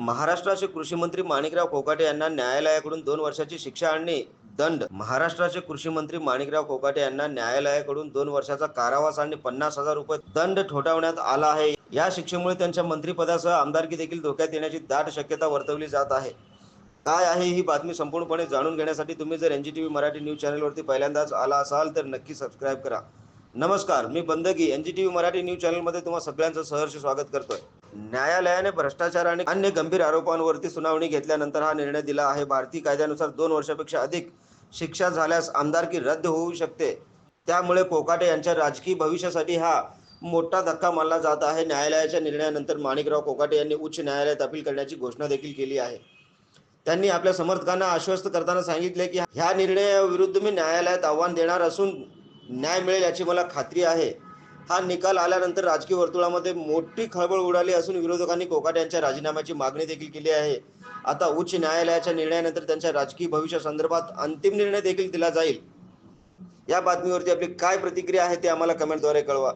महाराष्ट्राचे कृषी मंत्री माणिकराव कोकाटे यांना न्यायालयाकडून दोन वर्षाची शिक्षा आणि दंड. महाराष्ट्राचे कृषी मंत्री माणिकराव कोकाटे यांना न्यायालयाकडून दोन वर्षाचा कारावास आणि पन्नास हजार रुपये दंड ठोठावण्यात आला आहे. या शिक्षेमुळे त्यांच्या मंत्रिपदासह आमदारकी देखील धोक्यात येण्याची दाट शक्यता वर्तवली जात आहे. काय आहे ही बातमी संपूर्णपणे जाणून घेण्यासाठी तुम्ही जर N G T V Marathi news चॅनलवरती पहिल्यांदाच आला असाल तर नक्की सबस्क्राईब करा. नमस्कार मी Bandagi N G T V Marathi news चॅनलमध्ये तुम्हा सगळ्यांचं सहर्ष स्वागत करतोय. न्यायालयाने भ्रष्टाचार आणि अन्य गंभीर आरोपांवरती सुनावणी घेतल्यानंतर हा निर्णय दिला आहे. भारतीय कायद्यानुसार दोन वर्षापेक्षा अधिक शिक्षा झाल्यास आमदारकी रद्द होऊ शकते. त्यामुळे कोकाटे यांच्या राजकीय भविष्यासाठी हा मोठा धक्का मानला जात आहे. न्यायालयाच्या निर्णयानंतर माणिकराव कोकाटे यांनी उच्च न्यायालयात अपील करण्याची घोषणा देखील केली आहे. त्यांनी आपल्या समर्थकांना आश्वस्त करताना सांगितले की ह्या निर्णयाविरुद्ध मी न्यायालयात आव्हान देणार असून न्याय मिळेल याची मला खात्री आहे. हा निकाल आल्यानंतर राजकीय वर्तुळामध्ये मोठी खळबळ उडाली असून विरोधकांनी कोकाट यांच्या राजीनाम्याची मागणी देखील केली आहे. आता उच्च न्यायालयाच्या निर्णयानंतर त्यांच्या राजकीय भविष्यासंदर्भात अंतिम निर्णय देखील दिला जाईल. या बातमीवरती आपली काय प्रतिक्रिया आहे ते आम्हाला कमेंटद्वारे कळवा.